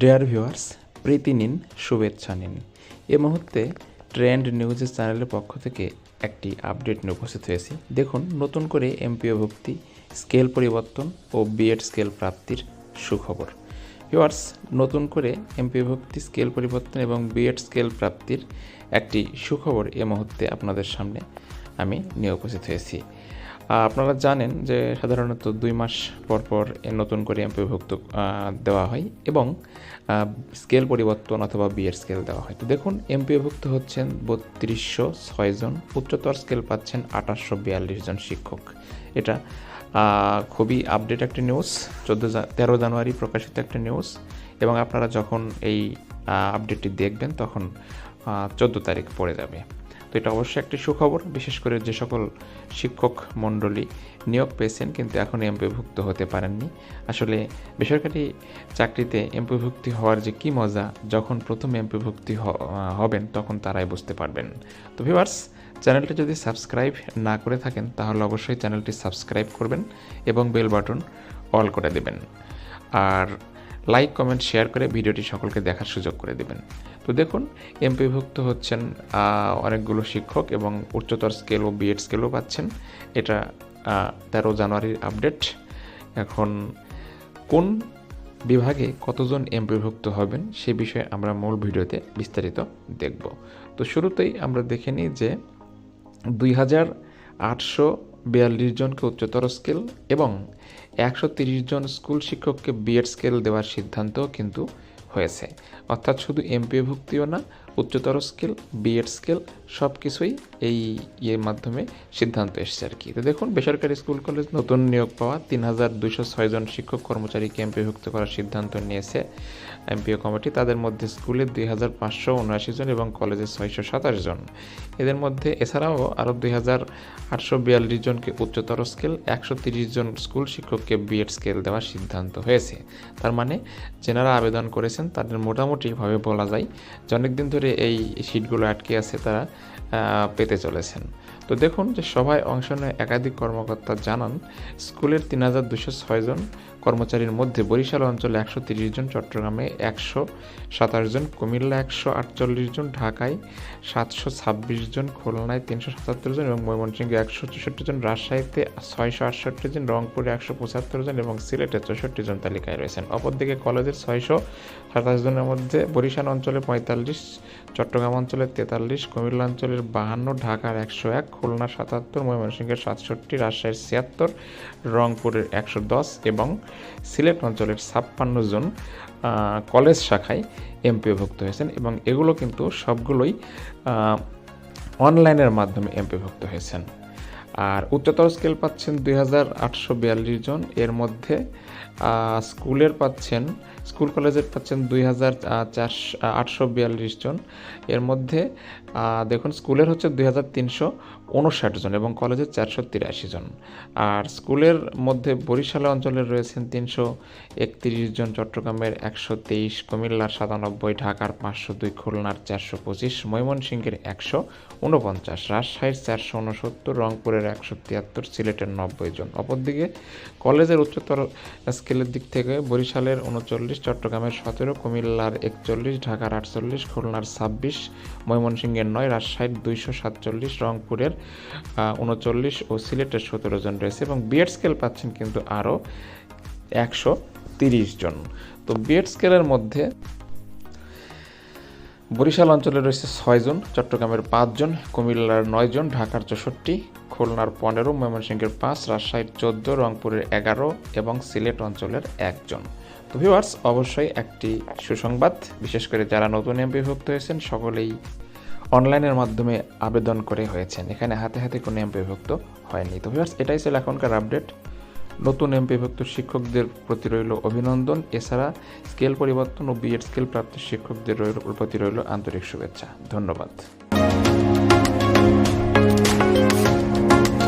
Dear viewers প্রীতি নিন, শুভেচ্ছা নিন। এ মুহূর্তে ট্রেন্ড নিউজের চ্যানেলের পক্ষ থেকে একটি আপডেট নিয়ে উপস্থিত হয়েছি। দেখুন, নতুন করে এমপিও ভক্তি স্কেল পরিবর্তন ও বিএড স্কেল প্রাপ্তির সুখবর। ভিউয়ার্স নতুন করে এমপিও ভক্তি স্কেল পরিবর্তন এবং বিএড স্কেল প্রাপ্তির একটি সুখবর এ মুহূর্তে আপনাদের সামনে আমি নিয়ে উপস্থিত হয়েছি। আপনারা জানেন যে সাধারণত দুই মাস পর পর নতুন করে এমপিভুক্ত দেওয়া হয় এবং স্কেল পরিবর্তন অথবা বিয়ের স্কেল দেওয়া হয়। তো দেখুন এমপিভুক্ত হচ্ছেন বত্রিশশো ছয়জন উচ্চতর স্কেল পাচ্ছেন আঠাশশো বিয়াল্লিশ জন শিক্ষক। এটা খুবই আপডেট একটা নিউজ চোদ্দ তেরো জানুয়ারি প্রকাশিত একটা নিউজ এবং আপনারা যখন এই আপডেটটি দেখবেন তখন চোদ্দ তারিখ পড়ে যাবে। তো এটা অবশ্যই একটি সুখবর, বিশেষ করে যে সকল শিক্ষক মণ্ডলী নিয়োগ পেয়েছেন কিন্তু এখন এমপিভুক্ত হতে পারেননি। আসলে বেসরকারি চাকরিতে এমপিভুক্তি হওয়ার যে কী মজা, যখন প্রথম এমপিভুক্তি হবেন তখন তারাই বুঝতে পারবেন। তো ভিউয়ার্স চ্যানেলটি যদি সাবস্ক্রাইব না করে থাকেন, তাহলে অবশ্যই চ্যানেলটি সাবস্ক্রাইব করবেন এবং বেল বাটন অল করে দেবেন। আর লাইক, কমেন্ট, শেয়ার করে ভিডিওটি সকলকে দেখার সুযোগ করে দেবেন। তো দেখুন এমপিভুক্ত হচ্ছেন অনেকগুলো শিক্ষক এবং উচ্চতর স্কেল ও বিএড স্কেলও পাচ্ছেন। এটা তেরো জানুয়ারির আপডেট এখন, কোন বিভাগে কতজন এমপিভুক্ত হবেন সে বিষয়ে আমরা মূল ভিডিওতে বিস্তারিত দেখব। তো শুরুতেই আমরা দেখে নিই যে দুই হাজার আটশো বিয়াল্লিশ জনকে উচ্চতর স্কেল এবং একশো তিরিশ জন স্কুল শিক্ষককে বিএড স্কেল দেওয়ার সিদ্ধান্ত কিন্তু হয়েছে। অর্থাৎ শুধু এমপিভুক্তিও না উচ্চতর স্কেল বিএড স্কেল সব কিছুই এই ইয়ের মাধ্যমে সিদ্ধান্ত এসেছে আর কি। তো দেখুন, বেসরকারি স্কুল কলেজ নতুন নিয়োগ পাওয়া তিন হাজার দুশো ছয় জন শিক্ষক কর্মচারীকে এমপিভুক্ত করার সিদ্ধান্ত নিয়েছে এমপিও কমিটি। তাদের মধ্যে স্কুলে দুই হাজার পাঁচশো উনআশি জন এবং কলেজে ছয়শো সাতাশ জন। এদের মধ্যে এছাড়াও আরও দুই হাজার আটশো বিয়াল্লিশ জনকে উচ্চতর স্কেল, একশো তিরিশ জন স্কুল শিক্ষককে বিএড স্কেল দেওয়ার সিদ্ধান্ত হয়েছে। তার মানে যেনারা আবেদন করেছেন, তাদের মোটামুটিভাবে বলা যায় যে অনেকদিন ধরে এই সিটগুলো আটকে আছে তারা পেতে চলেছেন। তো দেখুন যে সভায় অংশ নেয় একাধিক কর্মকর্তা জানান, স্কুলের তিন হাজার দুশো ছয় জন কর্মচারীর মধ্যে বরিশাল অঞ্চলে একশো তিরিশ জন, চট্টগ্রামে একশো সাতাশ জন, কুমিল্লা একশো আটচল্লিশ জন, ঢাকায় সাতশো ছাব্বিশ জন, খুলনায় তিনশো সাতাত্তর জন এবং ময়মনসিংহে একশো চৌষট্টি জন, রাজশাহীতে ছয়শো আটষট্টি জন, রংপুরে একশো পঁচাত্তর জন এবং সিলেটে চৌষট্টি জন তালিকায় রয়েছেন। অপরদিকে কলেজের ছয়শো সাতাশ জনের মধ্যে বরিশাল অঞ্চলে পঁয়তাল্লিশ, চট্টগ্রাম অঞ্চলের তেতাল্লিশ, কুমিল্লা অঞ্চলের বাহান্ন, ঢাকার একশো এক খুলনা সাতাত্তর, ময়মনসিংহের সাতষট্টি, রাজশাহীর ছিয়াত্তর, রংপুরের একশো দশ এবং সিলেট অঞ্চলের ছাপ্পান্ন জন কলেজ শাখায় এমপিভুক্ত হয়েছেন এবং এগুলো কিন্তু সবগুলোই অনলাইনের মাধ্যমে এমপিভুক্ত হয়েছেন। আর উচ্চতর স্কেল পাচ্ছেন দুই হাজার আটশো বিয়াল্লিশ জন। এর মধ্যে স্কুলের পাচ্ছেন স্কুল কলেজের পাচ্ছেন দুই হাজার আটশো বিয়াল্লিশ জন। এর মধ্যে দেখুন, স্কুলের হচ্ছে দুই হাজার তিনশো উনষাট জন এবং কলেজের চারশো তিরাশি জন। আর স্কুলের মধ্যে বরিশাল অঞ্চলের রয়েছেন তিনশো একত্রিশ জন, চট্টগ্রামের একশো তেইশ, কুমিল্লার সাতানব্বই, ঢাকার পাঁচশো দুই, খুলনার চারশো পঁচিশ, ময়মনসিংহের একশো উনপঞ্চাশ, রাজশাহীর চারশো উনসত্তর, রংপুরের একশো তিয়াত্তর, সিলেটের নব্বই জন। অপরদিকে, কলেজের উচ্চতর স্কেলের দিক থেকে বরিশালের উনচল্লিশ চট্টগ্রামের সতেরো, কুমিল্লার একচল্লিশ, ঢাকার আটচল্লিশ, খুলনার ছাব্বিশ, ময়মনসিংহের নয়, রাজশাহীর দুইশো সাতচল্লিশ, রংপুরের উনচল্লিশ ও সিলেটের সতেরো জন রয়েছে এবং বিএড স্কেল পাচ্ছেন কিন্তু আরও একশো তিরিশ জন। তো বিএড স্কেলের মধ্যে বরিশাল অঞ্চলে রয়েছে ছয়জন চট্টগ্রামের পাঁচজন কুমিল্লার নয়জন ঢাকার চৌষট্টি, খুলনার পনেরো, ময়মনসিংহের পাঁচ, রাজশাহীর চোদ্দ, রংপুরের এগারো এবং সিলেট অঞ্চলের একজন তো ভিউয়ার্স অবশ্যই একটি সুসংবাদ। বিশেষ করে যারা নতুন এমপিভুক্ত হয়েছেন, সকলেই অনলাইনের মাধ্যমে আবেদন করে হয়েছেন। এখানে হাতে হাতে কোনো এমপিভুক্ত হয়নি। তো ভিউয়ার্স এটাই ছিল এখনকার আপডেট নতুন এমপিভুক্ত শিক্ষকদের প্রতি রইল অভিনন্দন। এছাড়া স্কেল পরিবর্তন ও বিএড স্কেল প্রাপ্ত শিক্ষকদের রইল প্রতি রইল আন্তরিক শুভেচ্ছা। ধন্যবাদ।